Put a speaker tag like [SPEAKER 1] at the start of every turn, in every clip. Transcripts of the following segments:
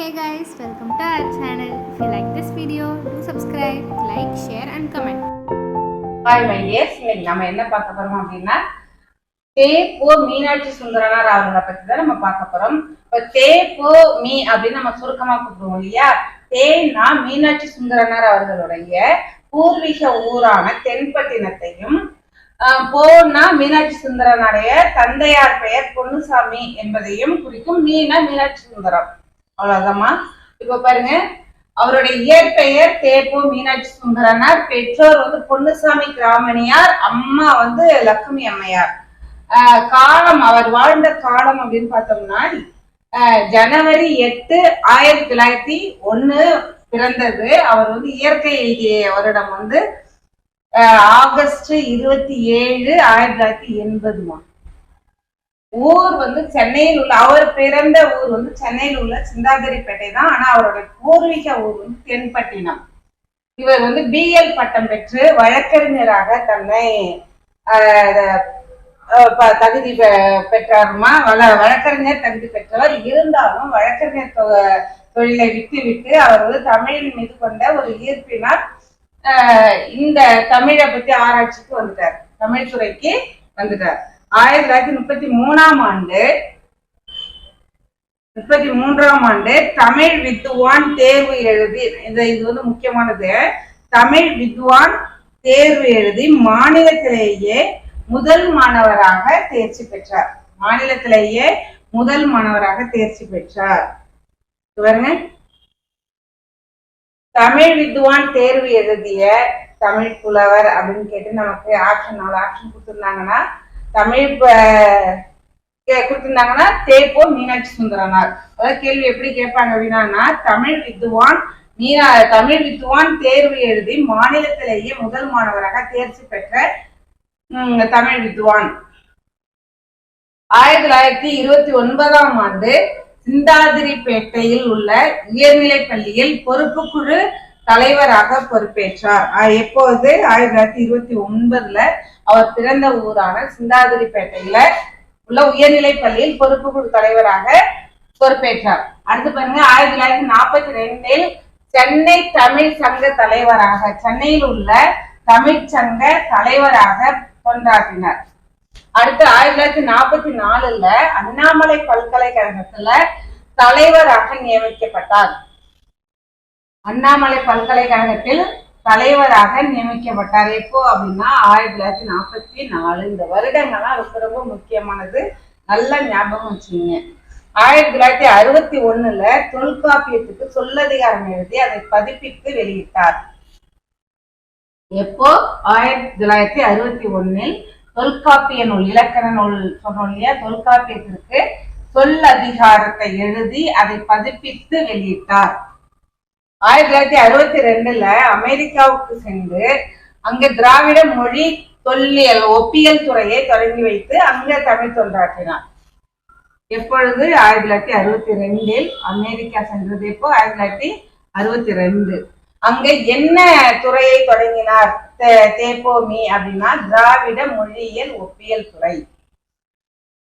[SPEAKER 1] Hey guys welcome to our channel if you like this video do subscribe like share and comment
[SPEAKER 2] hi my dears இன்னைக்கு நம்ம என்ன பார்க்க போறோம் அப்படின்னா தே போ மீனாட்சி சுந்தரனார் அவர்களை பத்தி தான் நம்ம பார்க்க போறோம். இப்போ தே போ மீ அப்படின்னு நம்ம சுருக்கமா கூப்பிடுவோம் இல்லையா? தேனா மீனாட்சி சுந்தரனார் அவர்களுடைய பூர்வீக ஊரான தென்பட்டினத்தையும் ஆஹ், போனா மீனாட்சி சுந்தரனுடைய தந்தையார் பெயர் பொன்னுசாமி என்பதையும் குறிக்கும் மீனா மீனாட்சி சுந்தரம். அவ்வளோதாம்மா இப்ப பாருங்க அவருடைய இயற்பெயர் தேப்போ மீனாட்சி சுந்தரனார் பெற்றோர் வந்து பொன்னுசாமி கிராமணியார் அம்மா வந்து லக்ஷ்மி அம்மையார். ஆஹ் காலம் அவர் வாழ்ந்த காலம் அப்படின்னு பார்த்தோம்னா ஜனவரி எட்டு ஆயிரத்தி தொள்ளாயிரத்தி ஒண்ணு பிறந்தது. அவர் வந்து இயற்கை எழுதிய வருடம் வந்து ஆஹ் ஆகஸ்ட் இருபத்தி ஏழு ஆயிரத்தி தொள்ளாயிரத்தி எண்பதுமா. ஊர் வந்து சென்னையில் உள்ள அவர் பிறந்த ஊர் வந்து சென்னையில் உள்ள சிந்தாதிரிப்பேட்டை தான். ஆனா அவருடைய பூர்வீக ஊர் வந்து தென்பட்டினம். இவர் வந்து பிஎல் பட்டம் பெற்று வழக்கறிஞராக தன்னை ப- தகுதி பெ- பெற்றாருமா? வள வழக்கறிஞர் தகுதி பெற்றவர் இருந்தாலும் வழக்கறிஞர் தொழிலை விட்டுவிட்டு விட்டு அவர் வந்து தமிழின் மீது கொண்ட ஒரு ஈர்ப்பினால் இந்த தமிழை பத்தி ஆராய்ச்சிக்கு வந்துட்டார். தமிழ் துறைக்கு வந்துட்டார். ஆயிரத்தி தொள்ளாயிரத்தி முப்பத்தி மூணாம் ஆண்டு முப்பத்தி மூன்றாம் ஆண்டு தமிழ் வித்வான் தேர்வு எழுதி இந்த இது வந்து முக்கியமானது. தமிழ் வித்வான் தேர்வு எழுதி மாநிலத்திலேயே முதல் மாணவராக தேர்ச்சி பெற்றார். மாநிலத்திலேயே முதல் மாணவராக தேர்ச்சி பெற்றார். பாருங்க. தமிழ் வித்வான் தேர்வு எழுதிய தமிழ் புலவர் அப்படின்னு கேட்டு நமக்கு ஆப்ஷன் நாலு ஆப்ஷன் கொடுத்துருந்தாங்கன்னா தமிழ் கொடுத்திருந்தாங்கன்னா தேப்போ மீனாட்சி சுந்தரனார். அதாவது கேள்வி எப்படி கேட்பாங்க அப்படின்னா தமிழ் வித்துவான் மீனா தமிழ் வித்துவான் தேர்வு எழுதி மாநிலத்திலேயே முதல் மாணவராக தேர்ச்சி பெற்ற தமிழ் வித்துவான். ஆயிரத்தி தொள்ளாயிரத்தி இருபத்தி ஒன்பதாம் ஆண்டு சிந்தாதிரிப்பேட்டையில் உள்ள உயர்நிலைப் பள்ளியில் பொறுப்புக்குழு தலைவராக பொறுப்பேற்றார். எப்போது? ஆயிரத்தி தொள்ளாயிரத்தி இருபத்தி ஒன்பதுல அவர் பிறந்த ஊரான சிந்தாதிரிப்பேட்டையில உள்ள உயர்நிலைப் பள்ளியில் பொறுப்பு குழு தலைவராக பொறுப்பேற்றார். அடுத்து பாருங்க ஆயிரத்தி தொள்ளாயிரத்தி நாற்பத்தி ரெண்டில் சென்னை தமிழ் சங்க தலைவராக சென்னையில் உள்ள தமிழ் சங்க தலைவராக கொண்டாடினார். அடுத்து ஆயிரத்தி தொள்ளாயிரத்தி நாற்பத்தி நாலுல அண்ணாமலை பல்கலைக்கழகத்துல தலைவராக நியமிக்கப்பட்டார். அண்ணாமலை பல்கலைக்கழகத்தில் தலைவராக நியமிக்கப்பட்டார். எப்போ அப்படின்னா ஆயிரத்தி தொள்ளாயிரத்தி நாற்பத்தி நாலு. இந்த வருடங்கள்லாம் ரொம்ப ரொம்ப முக்கியமானது. நல்ல ஞாபகம் வச்சுங்க ஆயிரத்தி தொள்ளாயிரத்தி அறுபத்தி ஒண்ணுல தொல்காப்பியத்துக்கு சொல்லதிகாரம் எழுதி அதை பதிப்பித்து வெளியிட்டார். எப்போ? ஆயிரத்தி தொள்ளாயிரத்தி அறுபத்தி ஒண்ணில் தொல்காப்பிய நூல் இலக்கண நூல் சொன்னோம் இல்லையா? தொல்காப்பியத்திற்கு சொல் அதிகாரத்தை எழுதி அதை பதிப்பித்து வெளியிட்டார். ஆயிரத்தி தொள்ளாயிரத்தி அறுபத்தி ரெண்டுல அமெரிக்காவுக்கு சென்று அங்க திராவிட மொழி தொல்லியல் ஒப்பியல் துறையை தொடங்கி வைத்து அங்க தமிழ் தொண்டாற்றினார் எப்பொழுது? ஆயிரத்தி தொள்ளாயிரத்தி அறுபத்தி ரெண்டில் அமெரிக்கா சென்றது எப்போ? ஆயிரத்தி தொள்ளாயிரத்தி அறுபத்தி ரெண்டு. அங்க என்ன துறையை தொடங்கினார்? தே- தேப்போமி அப்படின்னா திராவிட மொழியியல் ஒப்பியல் துறை.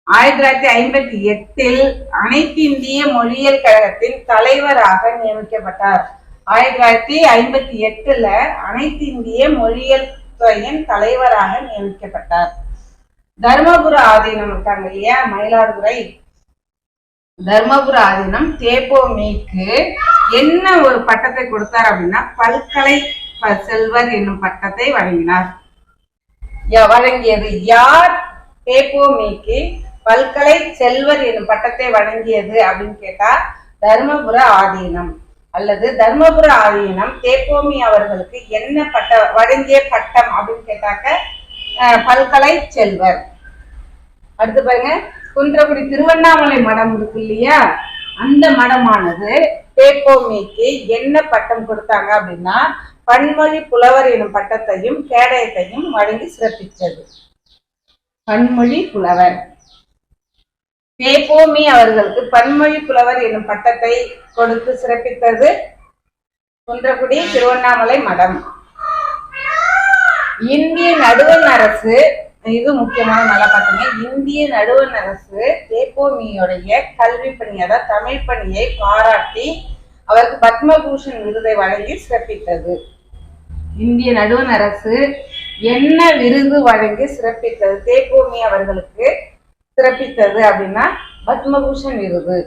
[SPEAKER 2] ஆயிரத்தி தொள்ளாயிரத்தி ஐம்பத்தி எட்டில் அனைத்து இந்திய மொழியியல் கழகத்தின் தலைவராக நியமிக்கப்பட்டார். ஆயிரத்தி தொள்ளாயிரத்தி ஐம்பத்தி எட்டுல அனைத்து இந்திய மொழியியல் துறையின் தலைவராக நியமிக்கப்பட்டார். தர்மபுர ஆதீனம் இருக்காங்க இல்லையா? மயிலாடுதுறை. தர்மபுர ஆதீனம் தேப்போமிக்கு என்ன ஒரு பட்டத்தை கொடுத்தார் அப்படின்னா பல்கலை செல்வர் என்னும் பட்டத்தை வழங்கினார். வழங்கியது யார்? தேப்போமிக்கு பல்கலை செல்வர் என்னும் பட்டத்தை வழங்கியது அப்படின்னு கேட்டா தர்மபுர ஆதீனம். அல்லது தர்மபுர ஆதீனம் தேப்போமி அவர்களுக்கு என்ன பட்ட வழங்கிய பட்டம் அப்படின்னு கேட்டாக்க பல்கலை செல்வர். அடுத்து பாருங்க குன்றக்குடி திருவண்ணாமலை மடம் இருக்கு இல்லையா? அந்த மடமானது தேப்போமிக்கு என்ன பட்டம் கொடுத்தாங்க அப்படின்னா பன்மொழி புலவர் எனும் பட்டத்தையும் கேடயத்தையும் வழங்கி சிறப்பித்தது. பன்மொழி புலவர். தேப்போமி அவர்களுக்கு பன்மொழி புலவர் எனும் பட்டத்தை கொடுத்து சிறப்பித்தது குன்றக்குடி திருவண்ணாமலை மடம். இந்திய நடுவண் அரசு இது முக்கியமான நல்லா பார்த்தீங்க இந்திய நடுவண் அரசு தேப்போமியோடைய கல்வி பணி அதாவது தமிழ் பணியை பாராட்டி அவருக்கு பத்மபூஷன் விருதை வழங்கி சிறப்பித்தது. இந்திய நடுவண் அரசு என்ன விருது வழங்கி சிறப்பித்தது? தேப்போமி அவர்களுக்கு சிறப்பித்தது அப்படின்னா பத்மபூஷன் விருது.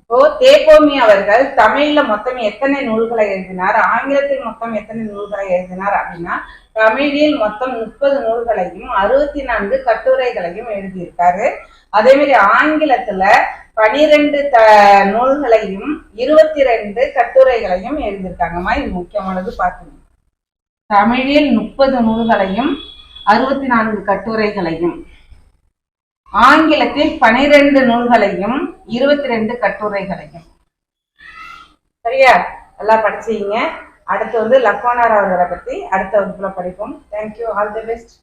[SPEAKER 2] இப்போ தேகோமி அவர்கள் தமிழ்ல மொத்தம் எத்தனை நூல்களை எழுதினார்? ஆங்கிலத்தில் மொத்தம் எத்தனை நூல்களை எழுதினார் அப்படின்னா தமிழில் மொத்தம் முப்பது நூல்களையும் அறுபத்தி நான்கு கட்டுரைகளையும் எழுதியிருக்காரு. அதே மாதிரி ஆங்கிலத்துல பனிரெண்டு த நூல்களையும் இருபத்தி ரெண்டு கட்டுரைகளையும் எழுதியிருக்காங்கம்மா இது முக்கியமானது பார்க்கணும் தமிழில் முப்பது நூல்களையும் அறுபத்தி நான்கு கட்டுரைகளையும் ஆங்கிலத்தில் பனிரெண்டு நூல்களையும் இருபத்தி ரெண்டு கட்டுரைகளையும். சரியா? எல்லாம் படிச்சீங்க. அடுத்து வந்து லக்ஷ்மணர் அவர்களை பத்தி அடுத்த வகுப்புல படிப்போம். Thank you all the best